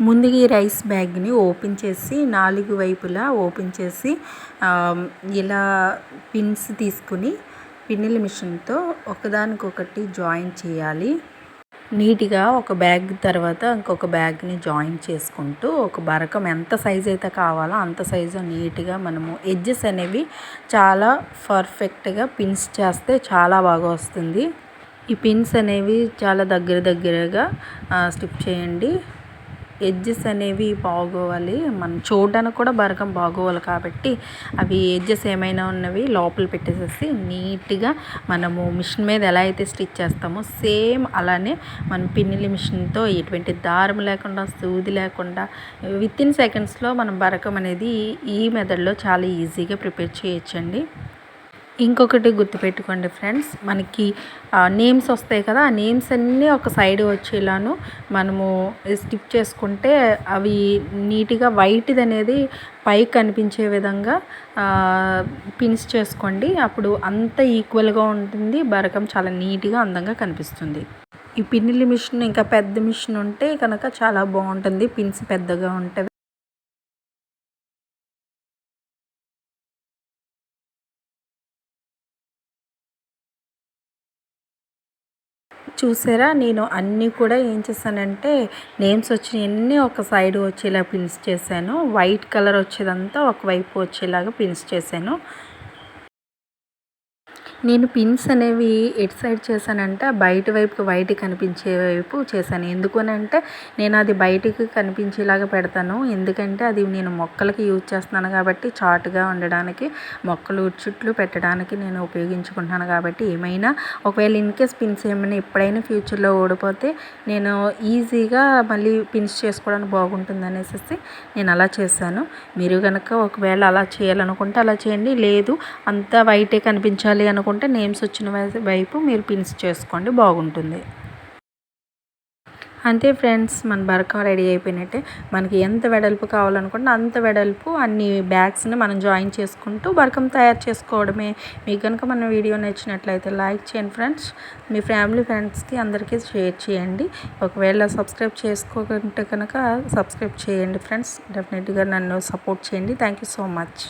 ముందుగా ఈ rice బ్యాగ్ని open చేసి నాలుగు వైపులా ఓపెన్ చేసి ఇలా పిన్స్ తీసుకుని పిన్నుల మిషన్తో ఒకదానికొకటి జాయిన్ చేయాలి. నీట్గా ఒక బ్యాగ్ తర్వాత ఇంకొక బ్యాగ్ని జాయిన్ చేసుకుంటూ ఒక బరకం ఎంత సైజ్ అయితే కావాలో అంత సైజు నీట్గా మనము ఎడ్జెస్ అనేవి చాలా పర్ఫెక్ట్గా పిన్స్ చేస్తే చాలా బాగా వస్తుంది. ఈ పిన్స్ అనేవి చాలా దగ్గర దగ్గరగా స్టిప్ చేయండి. ఎడ్జెస్ అనేవి బాగోవాలి. మనం చూడడానికి కూడా బరకం బాగోవాలి కాబట్టి అవి ఎడ్జెస్ ఏమైనా ఉన్నవి లోపల పెట్టేసేసి నీట్గా మనము మిషన్ మీద ఎలా అయితే స్టిచ్ చేస్తామో సేమ్ అలానే మన పిన్నిలి మిషన్తో ఎటువంటి దారం లేకుండా సూది లేకుండా విత్ ఇన్ సెకండ్స్లో మనం బరకం అనేది ఈ మెథడ్లో చాలా ఈజీగా ప్రిపేర్ చేయొచ్చండి. ఇంకొకటి గుర్తుపెట్టుకోండి ఫ్రెండ్స్ మనకి నేమ్స్ వస్తాయి కదా ఆ నేమ్స్ అన్నీ ఒక సైడ్ వచ్చేలాను. మనము స్టిప్ చేసుకుంటే అవి నీట్గా వైట్ది అనేది పైకి కనిపించే విధంగా పిన్స్ చేసుకోండి. అప్పుడు అంత ఈక్వల్గా ఉంటుంది. బరకం చాలా నీట్గా అందంగా కనిపిస్తుంది. ఈ పిన్నుల మిషన్ ఇంకా పెద్ద మిషన్ ఉంటే కనుక చాలా బాగుంటుంది. పిన్స్ పెద్దగా ఉంటుంది చూసారా? నేను అన్నీ కూడా ఏం చేశానంటే నేమ్స్ వచ్చినవన్నీ ఒక సైడ్ వచ్చేలా పిన్స్ చేశాను. వైట్ కలర్ వచ్చేదంతా ఒకవైపు వచ్చేలాగా పిన్స్ చేశాను. నేను పిన్స్ అనేవి ఎటు సైడ్ చేశానంటే బయట వైపుకి వైట్ కనిపించే వైపు చేశాను. ఎందుకు అంటే నేను అది బయటికి కనిపించేలాగా పెడతాను. ఎందుకంటే అది నేను మొక్కలకి యూజ్ చేస్తున్నాను కాబట్టి చాటుగా ఉండడానికి మొక్కలు చుట్లు పెట్టడానికి నేను ఉపయోగించుకుంటున్నాను కాబట్టి ఏమైనా. ఒకవేళ ఇన్ కేస్ పిన్స్ ఏమైనా ఎప్పుడైనా ఫ్యూచర్లో ఓడిపోతే నేను ఈజీగా మళ్ళీ పిన్స్ చేసుకోవడానికి బాగుంటుంది అనేసి నేను అలా చేశాను. మీరు కనుక ఒకవేళ అలా చేయాలనుకుంటే అలా చేయండి. లేదు అంతా వైటే కనిపించాలి అనుకుంటే అనుకుంటే నేమ్స్ వచ్చిన వైపు మీరు పిన్స్ చేసుకోండి బాగుంటుంది. అంతే ఫ్రెండ్స్ మన బరకా రెడీ అయిపోయినట్టే. మనకి ఎంత వెడల్పు కావాలనుకుంటే అంత వెడల్పు అన్ని బ్యాగ్స్ని మనం జాయిన్ చేసుకుంటూ బరకం తయారు చేసుకోవడమే. మీకు కనుక మన వీడియో నచ్చినట్లయితే లైక్ చేయండి ఫ్రెండ్స్. మీ ఫ్యామిలీ ఫ్రెండ్స్కి అందరికీ షేర్ చేయండి. ఒకవేళ సబ్స్క్రైబ్ చేసుకోకుంటే కనుక సబ్స్క్రైబ్ చేయండి ఫ్రెండ్స్. డెఫినెట్గా నన్ను సపోర్ట్ చేయండి. Thank you so much.